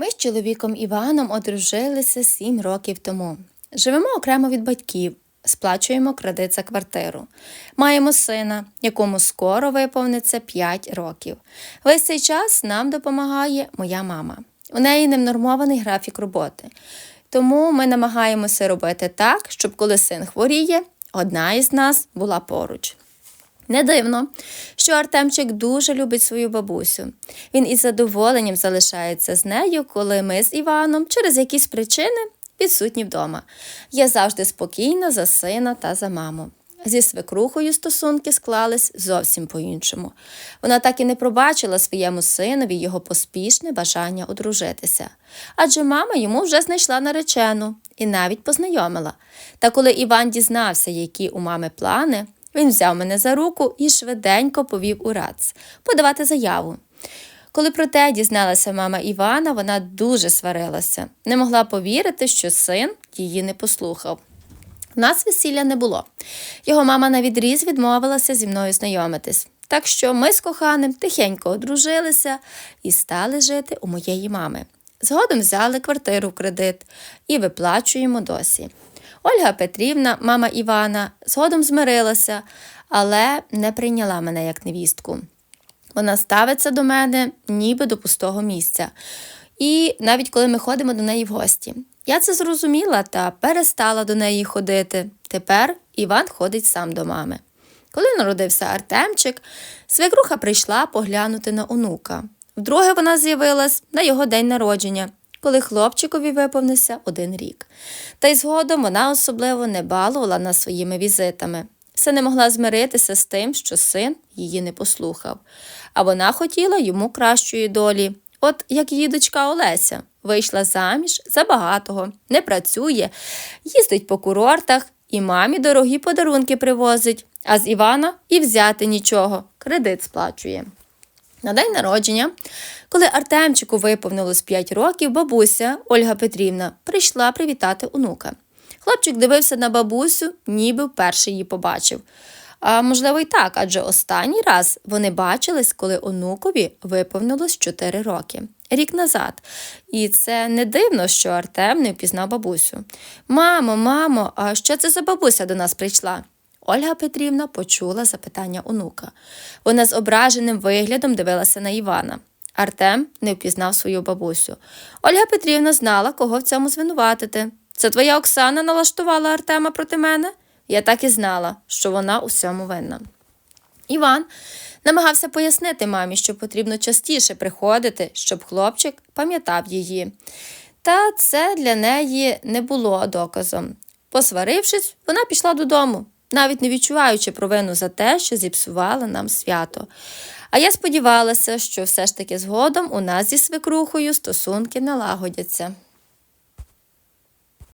Ми з чоловіком Іваном одружилися сім років тому. Живемо окремо від батьків, сплачуємо кредит за квартиру. Маємо сина, якому скоро виповниться 5 років. Весь цей час нам допомагає моя мама. У неї невнормований графік роботи. Тому ми намагаємося робити так, щоб коли син хворіє, одна із нас була поруч. Не дивно, що Артемчик дуже любить свою бабусю. Він із задоволенням залишається з нею, коли ми з Іваном через якісь причини відсутні вдома. Я завжди спокійна за сина та за маму. Зі свекрухою стосунки склались зовсім по-іншому. Вона так і не пробачила своєму синові його поспішне бажання одружитися. Адже мама йому вже знайшла наречену і навіть познайомила. Та коли Іван дізнався, які у мами плани, він взяв мене за руку і швиденько повів у РАЦ подавати заяву. Коли про те дізналася мама Івана, вона дуже сварилася, не могла повірити, що син її не послухав. У нас весілля не було. Його мама на відріз відмовилася зі мною знайомитись. Так що ми з коханим тихенько одружилися і стали жити у моєї мами. Згодом взяли квартиру в кредит і виплачуємо досі. Ольга Петрівна, мама Івана, згодом змирилася, але не прийняла мене як невістку. Вона ставиться до мене ніби до пустого місця. І навіть коли ми ходимо до неї в гості. Я це зрозуміла та перестала до неї ходити. Тепер Іван ходить сам до мами. Коли народився Артемчик, свекруха прийшла поглянути на онука. Вдруге вона з'явилась на його день народження, коли хлопчикові виповнився один рік. Та й згодом вона особливо не балувала нас своїми візитами. Все не могла змиритися з тим, що син її не послухав. А вона хотіла йому кращої долі. От як її дочка Олеся вийшла заміж за багатого, не працює, їздить по курортах і мамі дорогі подарунки привозить, а з Івана і взяти нічого, кредит сплачує. На день народження, коли Артемчику виповнилось 5 років, бабуся Ольга Петрівна прийшла привітати онука. Хлопчик дивився на бабусю, ніби вперше її побачив. А можливо, й так, адже останній раз вони бачились, коли онукові виповнилось 4 роки, рік назад. І це не дивно, що Артем не впізнав бабусю. Мамо, мамо, а що це за бабуся до нас прийшла? Ольга Петрівна почула запитання онука. Вона з ображеним виглядом дивилася на Івана. Артем не впізнав свою бабусю. Ольга Петрівна знала, кого в цьому звинуватити. Це твоя Оксана налаштувала Артема проти мене? Я так і знала, що вона у всьому винна. Іван намагався пояснити мамі, що потрібно частіше приходити, щоб хлопчик пам'ятав її. Та це для неї не було доказом. Посварившись, вона пішла додому, навіть не відчуваючи провину за те, що зіпсувала нам свято. А я сподівалася, що все ж таки згодом у нас зі свекрухою стосунки налагодяться.